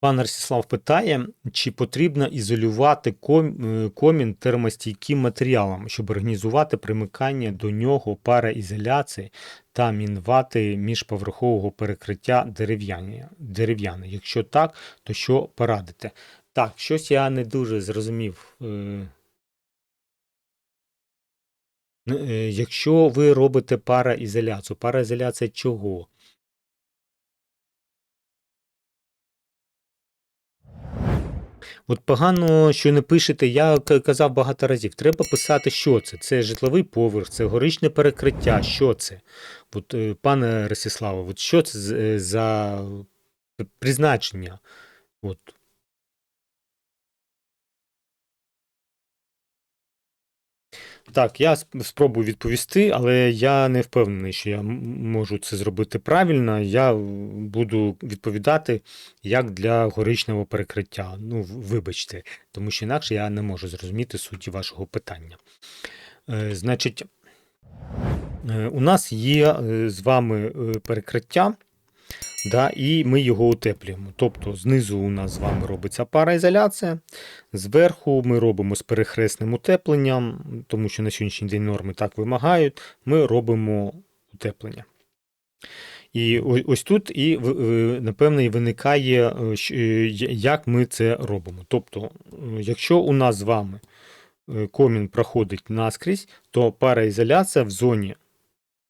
Пан Ростислав питає, чи потрібно ізолювати е, комін термостійким матеріалом, щоб організувати примикання до нього параізоляції та мінвати міжповерхового перекриття дерев'яне. Якщо так, то що порадите? Так, щось я не дуже зрозумів. е, е, Якщо ви робите параізоляцію, параізоляція чого? От погано, що не пишете, я казав багато разів. Треба писати, що це. Це житловий поверх, це горичне перекриття. Що це? От, е, пане Росіславе, от що це е, за призначення? От. Так, я спробую відповісти, але я не впевнений, що я можу це зробити правильно. Я буду відповідати як для горичного перекриття. Ну, вибачте, тому що інакше я не можу зрозуміти суті вашого питання. Е, Значить, е, у нас є е, з вами перекриття, да, і ми його утеплюємо. Тобто знизу у нас з вами робиться параізоляція, зверху ми робимо з перехресним утепленням, тому що на сьогоднішній день норми так вимагають, ми робимо утеплення. І ось тут і напевне і виникає, е, е, як ми це робимо. Тобто, е, якщо у нас з вами комін проходить наскрізь, то параізоляція в зоні,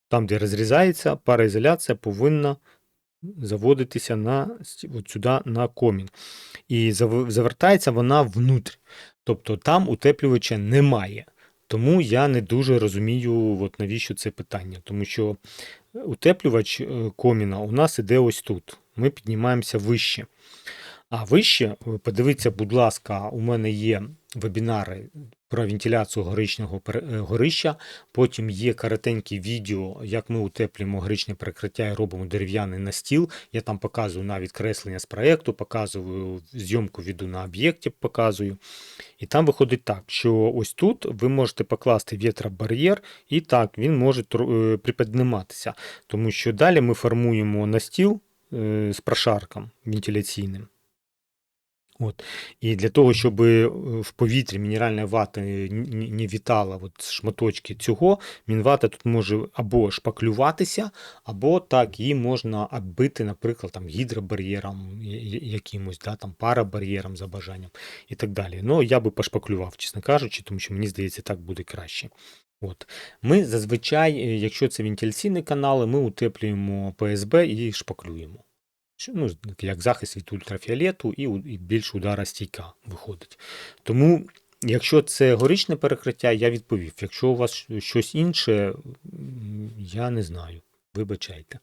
там, де розрізається, параізоляція повинна заводитися на, от сюди на комін. І завертається вона внутрь. Тобто там утеплювача немає. Тому я не дуже розумію, от навіщо це питання. Тому що утеплювач е, коміна у нас іде ось тут. Ми піднімаємося вище. А вище, е, подивіться, будь ласка, у мене є вебінари про вентиляцію горичного е, горища. Потім є коротенькі відео, як ми утеплюємо горичне перекриття і робимо дерев'яний настіл. Я там показую навіть креслення з проєкту, показую зйомку віду на об'єкті, показую. І там виходить так, що ось тут ви можете покласти вітробар'єр, і так він може е, припідніматися. Тому що далі ми формуємо настіл е, з прошарком вентиляційним. От. І для того, щоб е, в повітрі мінеральна вата не, вітала от шматочки цього, мінвата тут може або шпаклюватися, або так її можна оббити, наприклад, там, гідробар'єром якимось, да, там, парабар'єром за бажанням і так далі. Ну, я би пошпаклював, чесно кажучи, тому що мені здається, так буде краще. От. Ми зазвичай, е, якщо це вентиляційні канали, ми утеплюємо ПСБ і шпаклюємо. Ну, як захист від ультрафіолету і, і більш удара стійка виходить. Тому, якщо це горичне перекриття, я відповів. Якщо у вас щось інше, я не знаю. Вибачайте.